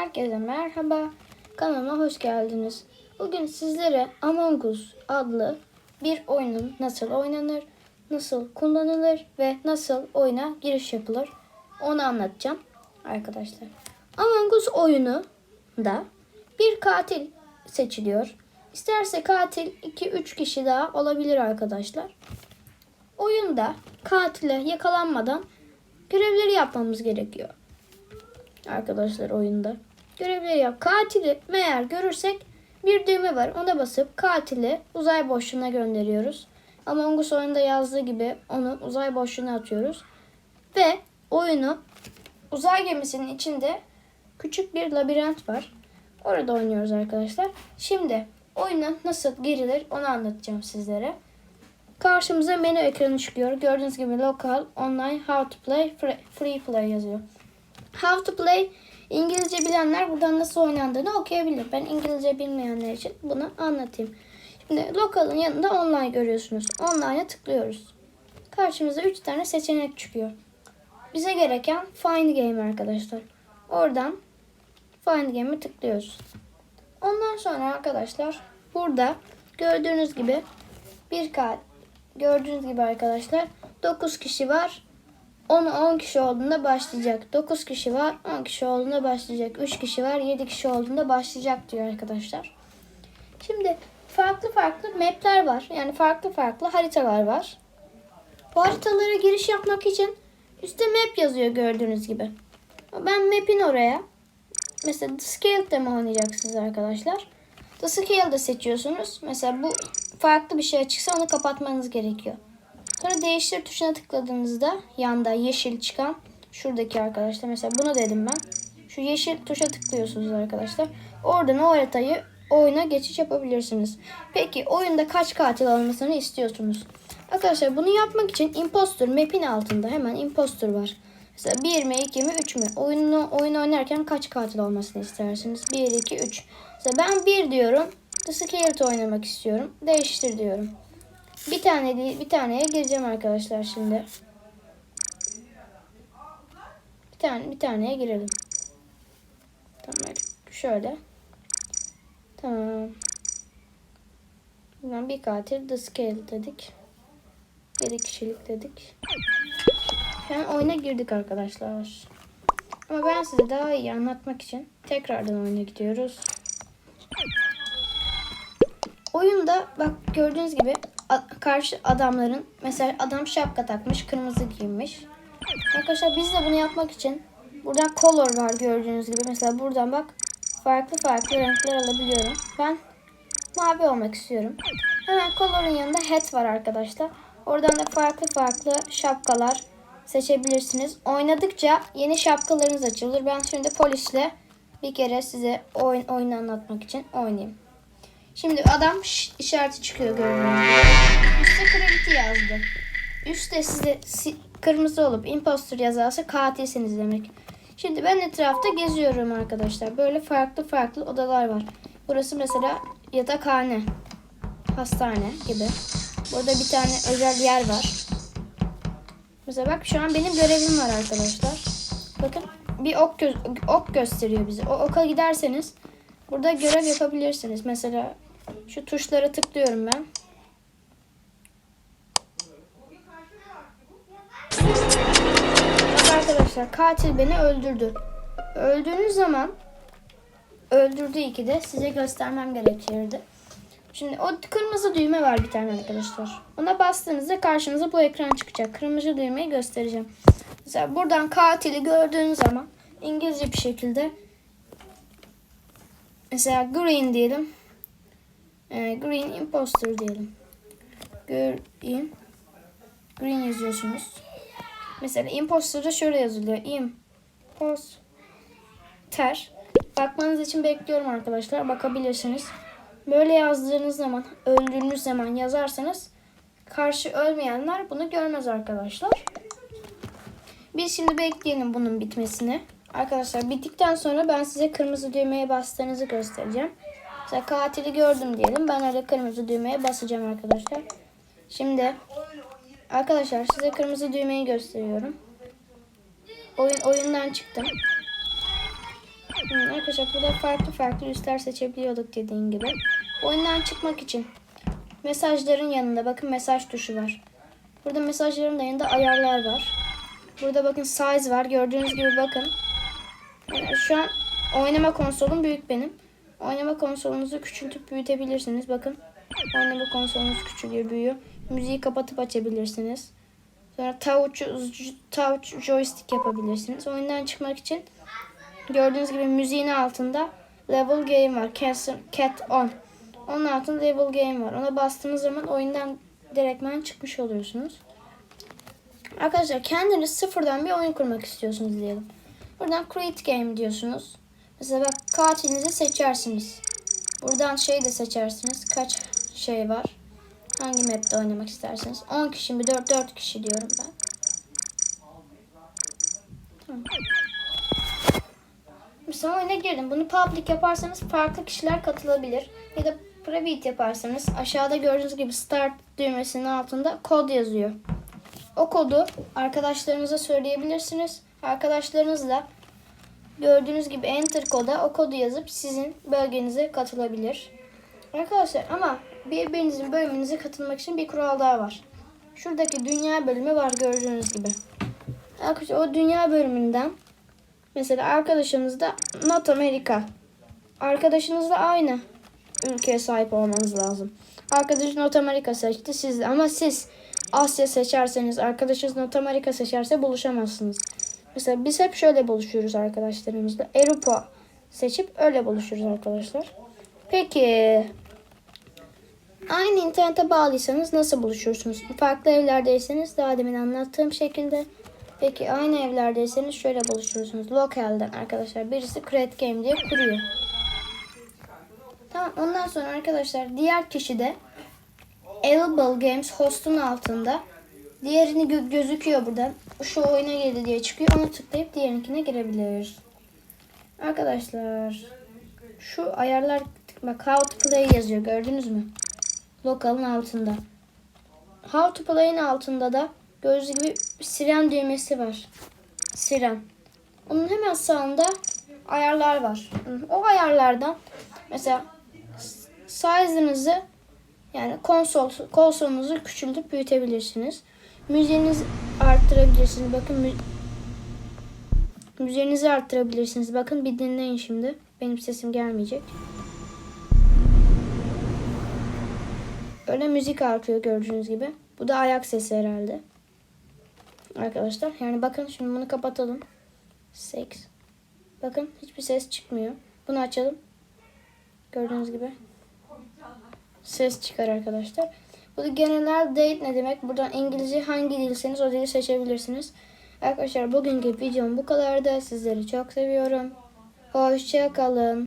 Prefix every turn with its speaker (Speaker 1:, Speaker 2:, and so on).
Speaker 1: Herkese merhaba. Kanalıma hoş geldiniz. Bugün sizlere Among Us adlı bir oyunun nasıl oynanır, nasıl kullanılır ve nasıl oyuna giriş yapılır onu anlatacağım arkadaşlar. Among Us oyunu da bir katil seçiliyor. İsterse katil 2-3 kişi daha olabilir arkadaşlar. Oyunda katile yakalanmadan görevleri yapmamız gerekiyor. Arkadaşlar oyunda. Görevleri yap. Katili meğer görürsek bir düğme var. Ona basıp katili uzay boşluğuna gönderiyoruz. Among Us oyunda yazdığı gibi onu uzay boşluğuna atıyoruz. Ve oyunu uzay gemisinin içinde küçük bir labirent var. Orada oynuyoruz arkadaşlar. Şimdi oyuna nasıl girilir onu anlatacağım sizlere. Karşımıza menü ekranı çıkıyor. Gördüğünüz gibi local, online, how to play, free, play yazıyor. How to play İngilizce bilenler buradan nasıl oynandığını okuyabilir. Ben İngilizce bilmeyenler için bunu anlatayım. Şimdi local'ın yanında online görüyorsunuz. Online'a tıklıyoruz. Karşımıza 3 tane seçenek çıkıyor. Bize gereken find game arkadaşlar. Oradan find game'e tıklıyoruz. Ondan sonra arkadaşlar burada gördüğünüz gibi bir kart gördüğünüz gibi arkadaşlar 9 kişi var. 10 10 kişi olduğunda başlayacak. 9 kişi var. 10 kişi olduğunda başlayacak. 3 kişi var. 7 kişi olduğunda başlayacak diyor arkadaşlar. Şimdi farklı farklı map'ler var. Yani farklı farklı haritalar var. Bu haritalara giriş yapmak için üstte map yazıyor gördüğünüz gibi. Ben map'in oraya mesela The Scale'de mi oynayacaksınız arkadaşlar? The Scale'de seçiyorsunuz. Mesela bu farklı bir şey açıksa onu kapatmanız gerekiyor. Sonra değiştir tuşuna tıkladığınızda yanda yeşil çıkan şuradaki arkadaşlar mesela bunu dedim ben. Şu yeşil tuşa tıklıyorsunuz arkadaşlar. Oradan o haritayı oyuna geçiş yapabilirsiniz. Peki oyunda kaç katil olmasını istiyorsunuz? Arkadaşlar bunu yapmak için impostor map'in altında hemen impostor var. Mesela 1 mi 2 mi 3 mü? Oyunu, oyun oynarken kaç katil olmasını istersiniz? 1, 2, 3. Mesela ben 1 diyorum. The Scared oynamak istiyorum. Değiştir diyorum. Bir tane değil, bir taneye gireceğim arkadaşlar şimdi. Bir tane bir taneye girelim. Tamam şöyle. Tamam. Buradan bir katil the scale dedik. 7 kişilik dedik. Yani oyuna girdik arkadaşlar. Ama ben size daha iyi anlatmak için tekrardan oyuna gidiyoruz. Oyunda bak gördüğünüz gibi karşı adamların mesela adam şapka takmış, kırmızı giymiş. Arkadaşlar biz de bunu yapmak için buradan color var gördüğünüz gibi. Mesela buradan bak farklı farklı renkler alabiliyorum. Ben mavi olmak istiyorum. Hemen color'un yanında hat var arkadaşlar. Oradan da farklı farklı şapkalar seçebilirsiniz. Oynadıkça yeni şapkalarınız açılır. Ben şimdi polisle bir kere size oyun, oyunu anlatmak için oynayayım. Şimdi adam işareti çıkıyor gibi. Üste gravity yazdı. Üste size si- kırmızı olup impostor yazarsa katilsiniz demek. Şimdi ben etrafta geziyorum arkadaşlar. Böyle farklı farklı odalar var. Burası mesela yatakhane, hastane gibi. Burada bir tane özel yer var. Mesela bak şu an benim görevim var arkadaşlar. Bakın bir ok, gö- ok gösteriyor bize. O oka giderseniz burada görev yapabilirsiniz. Mesela şu tuşlara tıklıyorum ben. Bak arkadaşlar katil beni öldürdü. Öldüğünüz zaman öldürdü iki de size göstermem gerekirdi. Şimdi o kırmızı düğme var bir tane arkadaşlar. Ona bastığınızda karşınıza bu ekran çıkacak. Kırmızı düğmeyi göstereceğim. Mesela buradan katili gördüğünüz zaman İngilizce bir şekilde mesela green diyelim. Ee, green imposter diyelim. Green green yazıyorsunuz. Mesela imposter'da şöyle yazılıyor. Imposter. Bakmanız için bekliyorum arkadaşlar. Bakabilirsiniz. Böyle yazdığınız zaman, öldüğünüz zaman yazarsanız karşı ölmeyenler bunu görmez arkadaşlar. Biz şimdi bekleyelim bunun bitmesini. Arkadaşlar bittikten sonra ben size kırmızı düğmeye bastığınızı göstereceğim. Mesela katili gördüm diyelim. Ben öyle kırmızı düğmeye basacağım arkadaşlar. Şimdi arkadaşlar size kırmızı düğmeyi gösteriyorum. Oyun oyundan çıktım. Hmm, arkadaşlar burada farklı farklı üstler seçebiliyorduk dediğim gibi. Oyundan çıkmak için mesajların yanında bakın mesaj tuşu var. Burada mesajların da yanında ayarlar var. Burada bakın size var. Gördüğünüz gibi bakın. Yani şu an oynama konsolum büyük benim. Oynama konsolunuzu küçültüp büyütebilirsiniz. Bakın oynama konsolunuz küçülüyor, büyüyor. Müziği kapatıp açabilirsiniz. Sonra touch, touch joystick yapabilirsiniz. Oyundan çıkmak için gördüğünüz gibi müziğin altında level game var. Cat, cat on. Onun altında level game var. Ona bastığınız zaman oyundan direktmen çıkmış oluyorsunuz. Arkadaşlar kendiniz sıfırdan bir oyun kurmak istiyorsunuz diyelim. Buradan create game diyorsunuz. Mesela bak katilinizi seçersiniz. Buradan şey de seçersiniz. Kaç şey var? Hangi map'te oynamak isterseniz. 10 kişi mi? 4, 4 kişi diyorum ben. Mesela oyuna girdim. Bunu public yaparsanız farklı kişiler katılabilir. Ya da private yaparsanız aşağıda gördüğünüz gibi start düğmesinin altında kod yazıyor. O kodu arkadaşlarınıza söyleyebilirsiniz. Arkadaşlarınızla gördüğünüz gibi enter koda o kodu yazıp sizin bölgenize katılabilir. Arkadaşlar ama birbirinizin bölümünüze katılmak için bir kural daha var. Şuradaki dünya bölümü var gördüğünüz gibi. Arkadaşlar o dünya bölümünden mesela arkadaşınız da Not America. Arkadaşınızla aynı ülkeye sahip olmanız lazım. Arkadaşın Not America seçti siz ama siz Asya seçerseniz arkadaşınız Not America seçerse buluşamazsınız. Mesela biz hep şöyle buluşuyoruz arkadaşlarımızla. Avrupa seçip öyle buluşuruz arkadaşlar. Peki aynı internete bağlıysanız nasıl buluşursunuz? Farklı evlerdeyseniz daha demin anlattığım şekilde. Peki aynı evlerdeyseniz şöyle buluşursunuz. Local'den arkadaşlar birisi Create Game diye kuruyor. Tamam ondan sonra arkadaşlar diğer kişi de Available Games host'un altında diğerini gö- gözüküyor buradan. Şu oyuna girdi diye çıkıyor. Onu tıklayıp diğerinkine girebilir. Arkadaşlar şu ayarlar bak how to play yazıyor gördünüz mü? Local'ın altında. How to play'in altında da gördüğünüz gibi siren düğmesi var. Siren. Onun hemen sağında ayarlar var. O ayarlardan mesela size'ınızı yani konsol konsolunuzu küçültüp büyütebilirsiniz. Müziğinizi arttırabilirsiniz. Bakın mü müziğinizi arttırabilirsiniz. Bakın bir dinleyin şimdi. Benim sesim gelmeyecek. Öyle müzik artıyor gördüğünüz gibi. Bu da ayak sesi herhalde. Arkadaşlar yani bakın şimdi bunu kapatalım. Sex. Bakın hiçbir ses çıkmıyor. Bunu açalım. Gördüğünüz gibi. Ses çıkar arkadaşlar. Bu genel date ne demek? Buradan İngilizce hangi dilseniz o dili seçebilirsiniz. Arkadaşlar bugünkü videom bu kadardı. Sizleri çok seviyorum. Hoşça kalın.